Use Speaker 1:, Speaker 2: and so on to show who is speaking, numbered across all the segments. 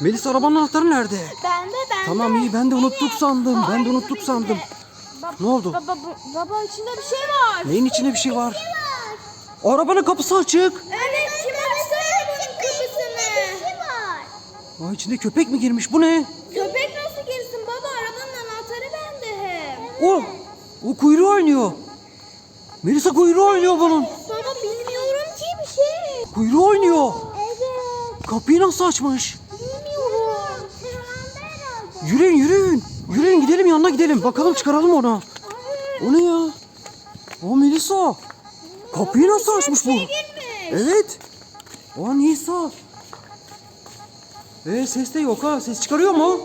Speaker 1: Melisa arabanın anahtarı nerede?
Speaker 2: Bende bende.
Speaker 1: Tamam iyi ben de unuttuk sandım. Ben de unuttuk sandım. Ne oldu?
Speaker 2: Baba, bu- baba içinde bir şey var.
Speaker 1: Neyin içinde bir şey var? Arabanın kapısı açık.
Speaker 2: Evet kim açtı arabanın kapısını? Bir var.
Speaker 1: Aa, içinde köpek mi girmiş? Bu ne?
Speaker 2: Köpek nasıl girsin baba arabanın anahtarı bende hep.
Speaker 1: O. O kuyruğu oynuyor. Melisa kuyruğu oynuyor bunun.
Speaker 2: Baba bilmiyorum ki bir şey.
Speaker 1: Kuyruğu oynuyor.
Speaker 2: Evet
Speaker 1: Kapıyı nasıl açmış?
Speaker 2: Herhalde.
Speaker 1: Yürüyün yürüyün. Yürüyün gidelim yanına gidelim. Bakalım çıkaralım onu. O ne ya? O Melisa. Kapıyı nasıl açmış bu? Evet. O Nisa. Ee ses de yok ha. Ses çıkarıyor mu?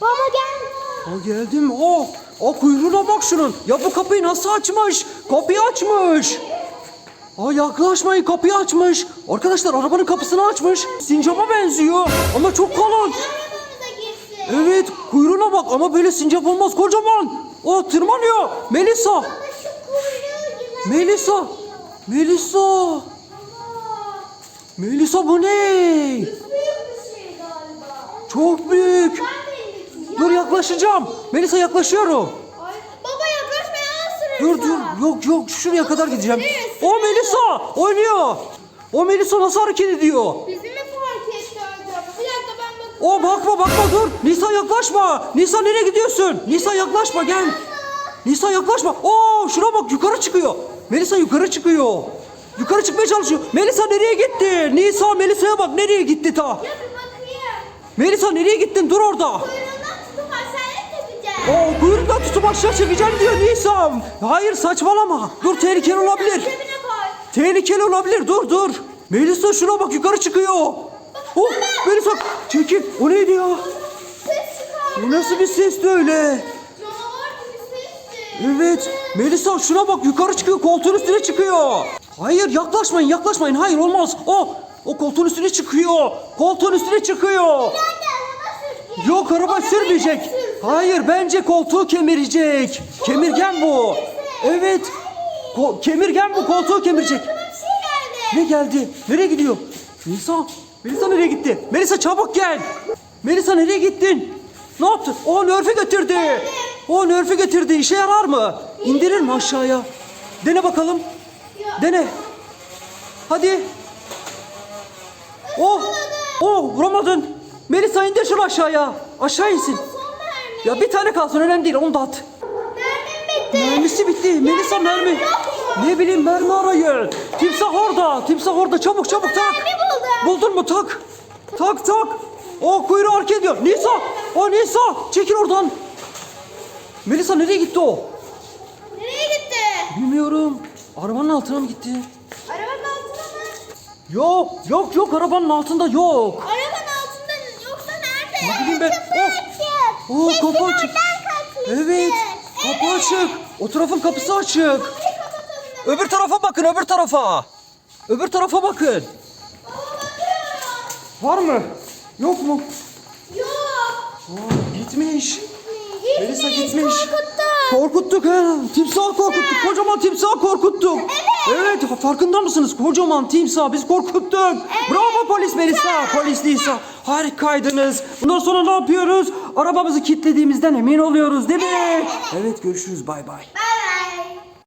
Speaker 2: Baba gel.
Speaker 1: O geldim. O. O kuyruğuna bak şunun. Ya bu kapıyı nasıl açmış? Kapıyı açmış. Aa yaklaşmayın kapıyı açmış. Arkadaşlar arabanın kapısını açmış. Sincapa benziyor ama çok kalın. Evet kuyruğuna bak ama böyle sincap olmaz kocaman. O tırmanıyor. Melisa. Melisa. Melisa. Melisa bu ne?
Speaker 2: Şey.
Speaker 1: Çok büyük.
Speaker 2: İndim.
Speaker 1: Dur yaklaşacağım. Melisa yaklaşıyorum. Dur dur. Yok yok şuraya kadar gideceğim.
Speaker 2: Neresi?
Speaker 1: O Melisa oynuyor. O Melisa nasıl hareket ediyor?
Speaker 2: Bizi mi fark etti acaba? Bir dakika ben bakayım.
Speaker 1: O bakma bakma dur. Nisa yaklaşma. Nisa nereye gidiyorsun? Nisa yaklaşma gel. Nisa yaklaşma. Oo şuna bak yukarı çıkıyor. Melisa yukarı çıkıyor. Yukarı çıkmaya çalışıyor. Melisa nereye gitti? Nisa Melisa'ya bak nereye gitti ta?
Speaker 2: Ya bir bakayım.
Speaker 1: Melisa nereye gittin? Dur orada. O tutup aşağı çekeceğim diyor Nisa. Hayır saçmalama. Dur tehlikeli olabilir.
Speaker 2: Cebine koy.
Speaker 1: Tehlikeli olabilir. Dur dur. Melisa şuna bak yukarı çıkıyor. Oh Melisa çekil. O neydi ya?
Speaker 2: Ses çıkar.
Speaker 1: Bu nasıl bir sesti öyle?
Speaker 2: Canavar gibi sesti.
Speaker 1: Evet. Melisa şuna bak yukarı çıkıyor. Koltuğun üstüne çıkıyor. Hayır yaklaşmayın yaklaşmayın. Hayır olmaz. O o koltuğun üstüne çıkıyor. Koltuğun üstüne çıkıyor. Yok araba sürmeyecek. Hayır bence koltuğu kemirecek. Kemirgen bu. Evet. Ko- kemirgen bu koltuğu kemirecek.
Speaker 2: Şey.
Speaker 1: Ne geldi? Nereye gidiyor? Melisa. Melisa nereye gitti? Melisa çabuk gel. Melisa nereye gittin? Ne yaptın? O nörfü götürdü. O nörfü götürdü. İşe yarar mı? İndirir mi aşağıya? Dene bakalım. Dene. Hadi. Oh. Oh vuramadın. Melisa indir şunu aşağıya. Aşağı insin. Ya bir tane kalsın önemli değil onu da at.
Speaker 2: Mermim bitti.
Speaker 1: Mermisi bitti. Melisa mermi. Ne bileyim mermi arayın. Timsah orada. Timsah orada. Çabuk çabuk tak.
Speaker 2: Mermi buldum.
Speaker 1: Buldun mu? Tak. Tak tak. O kuyruğu hareket ediyor. Nisa. O Nisa. Çekil oradan. Melisa nereye gitti o?
Speaker 2: Nereye gitti?
Speaker 1: Bilmiyorum. Arabanın altına mı gitti?
Speaker 2: Arabanın altında mı?
Speaker 1: Yok. Yok yok arabanın altında yok.
Speaker 2: Arabanın altında yoksa nerede?
Speaker 1: Ne bileyim ben. Oh. Oh kapı açık. Evet. Kapı açık. O tarafın kapısı açık. Öbür tarafa bakın öbür tarafa. Öbür tarafa bakın. Var mı? Yok mu?
Speaker 2: Yok.
Speaker 1: Aa, gitmiş. Melisa
Speaker 2: Gitmiş,
Speaker 1: gitmiş.
Speaker 2: korkuttu.
Speaker 1: Korkuttuk ha. Timsah korkuttuk. Kocaman timsah korkuttuk. Evet. farkında mısınız? Kocaman timsah biz korkuttuk. Bravo polis Melisa. Polis Nisa. Harikaydınız. Bundan sonra ne yapıyoruz? Arabamızı kilitlediğimizden emin oluyoruz değil mi? Evet görüşürüz bay bay.
Speaker 2: Bay